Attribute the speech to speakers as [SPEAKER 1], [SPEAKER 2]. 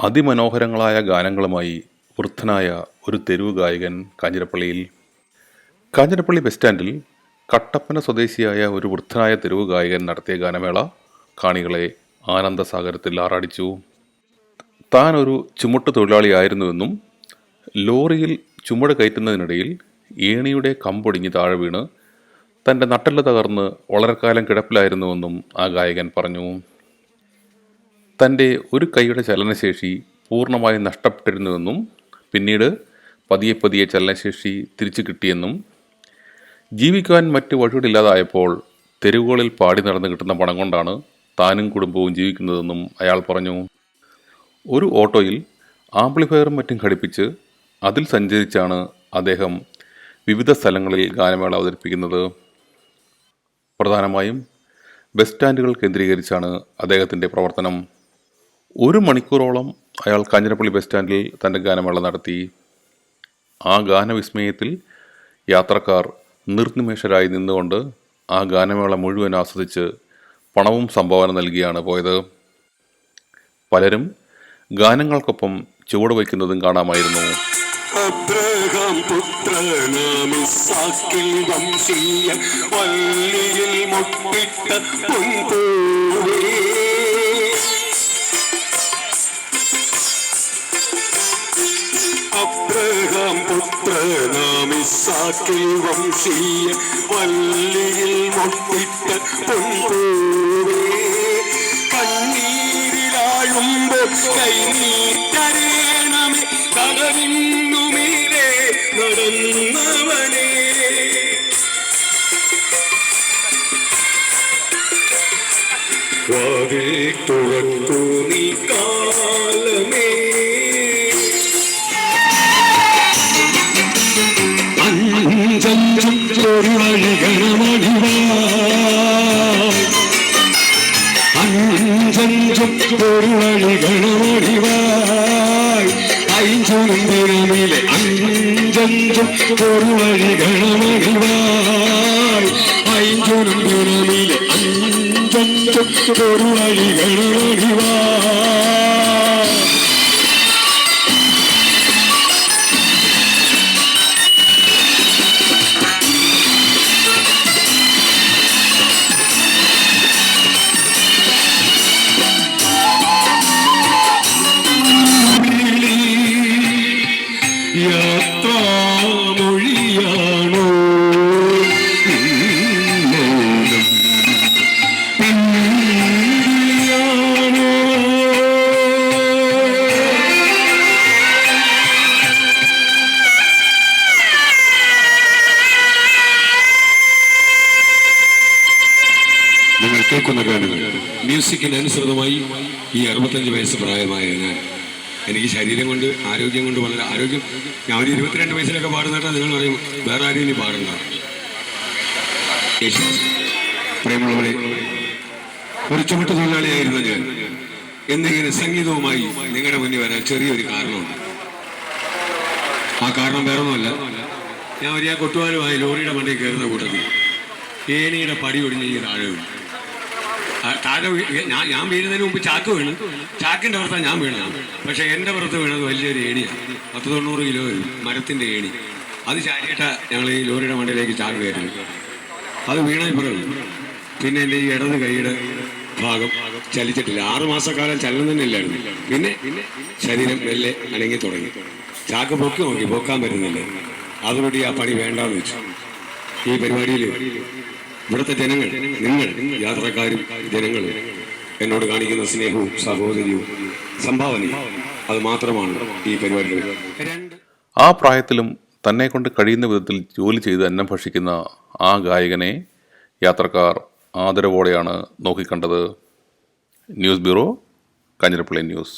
[SPEAKER 1] അതിമനോഹരങ്ങളായ ഗാനങ്ങളുമായി വൃദ്ധനായ ഒരു തെരുവ് ഗായകൻ കാഞ്ഞിരപ്പള്ളിയിൽ. കാഞ്ഞിരപ്പള്ളി ബസ് സ്റ്റാൻഡിൽ കട്ടപ്പന സ്വദേശിയായ ഒരു വൃദ്ധനായ തെരുവ് ഗായകൻ നടത്തിയ ഗാനമേള കാണികളെ ആനന്ദസാഗരത്തിൽ ആറാടിച്ചു. താൻ ഒരു ചുമട്ട് തൊഴിലാളിയായിരുന്നുവെന്നും ലോറിയിൽ ചുമട് കയറ്റുന്നതിനിടയിൽ ഏണിയുടെ കമ്പൊടിഞ്ഞ് താഴെ വീണ് തന്റെ നട്ടെല്ല് തകർന്ന് വളരെക്കാലം കാലം കിടപ്പിലായിരുന്നുവെന്നും ആ ഗായകൻ പറഞ്ഞു. തന്റെ ഒരു കൈയുടെ ചലനശേഷി പൂർണമായും നഷ്ടപ്പെട്ടിരുന്നുവെന്നും പിന്നീട് പതിയെ പതിയെ ചലനശേഷി തിരിച്ചു കിട്ടിയെന്നും ജീവിക്കുവാൻ മറ്റു വഴികളില്ലാതായപ്പോൾ തെരുവുകളിൽ പാടി നടന്ന് കിട്ടുന്ന പണം കൊണ്ടാണ് താനും കുടുംബവും ജീവിക്കുന്നതെന്നും അയാൾ പറഞ്ഞു. ഒരു ഓട്ടോയിൽ ആംപ്ലിഫയറും മറ്റും ഘടിപ്പിച്ച് അതിൽ സഞ്ചരിച്ചാണ് അദ്ദേഹം വിവിധ സ്ഥലങ്ങളിൽ ഗാനമേള അവതരിപ്പിക്കുന്നത്. പ്രധാനമായും ബസ് സ്റ്റാൻഡുകൾ കേന്ദ്രീകരിച്ചാണ് അദ്ദേഹത്തിന്റെ പ്രവർത്തനം. ഒരു മണിക്കൂറോളം അയാൾ കാഞ്ഞിരപ്പള്ളി ബസ് സ്റ്റാൻഡിൽ തന്റെ ഗാനമേള നടത്തി. ആ ഗാനവിസ്മയത്തിൽ യാത്രക്കാർ നിർനിമേഷരായി നിന്നുകൊണ്ട് ആ ഗാനമേള മുഴുവൻ ആസ്വദിച്ച് പണവും സംഭാവന നൽകിയാണ് പോയത്. പലരും ഗാനങ്ങൾക്കൊപ്പം ചുവട് വയ്ക്കുന്നതും കാണാമായിരുന്നു.
[SPEAKER 2] അബ്രഹാം പുത്രനാമിസാക്കിൽ വംശീയ മുട്ടിട്ട അബ്രഹാം പുത്രനാമിസാക്കിൽ വംശീയ പള്ളിയിൽ മുട്ടിട്ട പൊൻപൂവേ. കണ്ണീരിലാഴുമ്പോൾ കൈനീട്ടരേണമേ കടവിന്നുമീരെ നടന്നവനേ. വാതിൽ തുറക്കൂ നീ കാലമേ அஞ்சென்றும் பொருளடிகளமடிவாய் ஐஞ்சொலும் தினமிலே அஞ்சென்றும் பொருளடிகளமடிவாய் ஐஞ்சொலும் தினமிலே அஞ்சென்றும் பொருளடிகளமடிவாய் പിന്നിയാണോ
[SPEAKER 3] നിങ്ങൾ കേൾക്കുന്ന ഗാനങ്ങൾ മ്യൂസിക്കിന് അനുസൃതമായി ഈ അറുപത്തഞ്ച് വയസ്സ് പ്രായമായ ഞാൻ എനിക്ക് ശരീരം കൊണ്ട് ആരോഗ്യം കൊണ്ട് വളരെ ആരോഗ്യം. ഞാൻ ഒരു ഇരുപത്തിരണ്ട് വയസ്സിലൊക്കെ പാടുന്നേട്ടാ നിങ്ങൾ പറയും വേറെ ആരും ഇനി പാടുന്ന പ്രേമുള്ളവരെ ഒരു ചുമട്ട് തൊഴിലാളിയായിരുന്നു ഞാൻ എന്നിങ്ങനെ സംഗീതവുമായി നിങ്ങളുടെ മുന്നിൽ വരാൻ ചെറിയൊരു കാരണമുണ്ട്. ആ കാരണം വേറൊന്നുമല്ല. ഞാൻ ഒരു ആ കൊട്ടുവാരുമായി ലോറിയുടെ മണ്ടയിൽ കയറുന്ന കൂട്ടത്തിൽ ഏണിയുടെ പടി ഒടിഞ്ഞ് ഈ താഴെ താഴെ ഞാൻ ഞാൻ വീഴുന്നതിന് മുമ്പ് ചാക്ക് വീണു. ചാക്കിന്റെ പുറത്താണ് ഞാൻ വീണത്. പക്ഷേ എന്റെ പുറത്ത് വീണത് വലിയൊരു ഏണിയാണ് പത്ത് തൊണ്ണൂറ് കിലോ വരും മരത്തിന്റെ ഏണി. അത് ചാരിയിട്ട ഞങ്ങൾ ഈ ലോറിയുടെ മണ്ടയിലേക്ക് ചാക്ക് കയറി അത് വീണയിപ്പുറം പിന്നെ എന്റെ ഈ ഇടത് കൈയുടെ ഭാഗം ചലിച്ചിട്ടില്ല. ആറ് മാസക്കാലം ചലനം തന്നെ ഇല്ലായിരുന്നു. പിന്നെ ശരീരം മെല്ലെ അനങ്ങി തുടങ്ങി. ചാക്ക് പൊക്കി നോക്കി പൊക്കാൻ പറ്റുന്നില്ല. അതോടുകൂടി ആ പണി വേണ്ടാന്ന് വെച്ചു. ഈ പരിപാടിയിൽ ഇവിടുത്തെ ജനങ്ങൾ നിങ്ങൾ യാത്രക്കാരും ജനങ്ങൾ എന്നോട് കാണിക്കുന്ന സ്നേഹവും സഹോദര്യവും സംഭാവനയും അത് മാത്രമാണ് ഈ പരിപാടികൾ
[SPEAKER 1] ആ പ്രായത്തിലും തന്നെ കൊണ്ട് കഴിയുന്ന വിധത്തിൽ ജോലി ചെയ്ത് അന്നം ഭക്ഷിക്കുന്ന ആ ഗായകനെ യാത്രക്കാർ ആദരവോടെയാണ് നോക്കിക്കണ്ടത്. News bureau Kanjirappally news.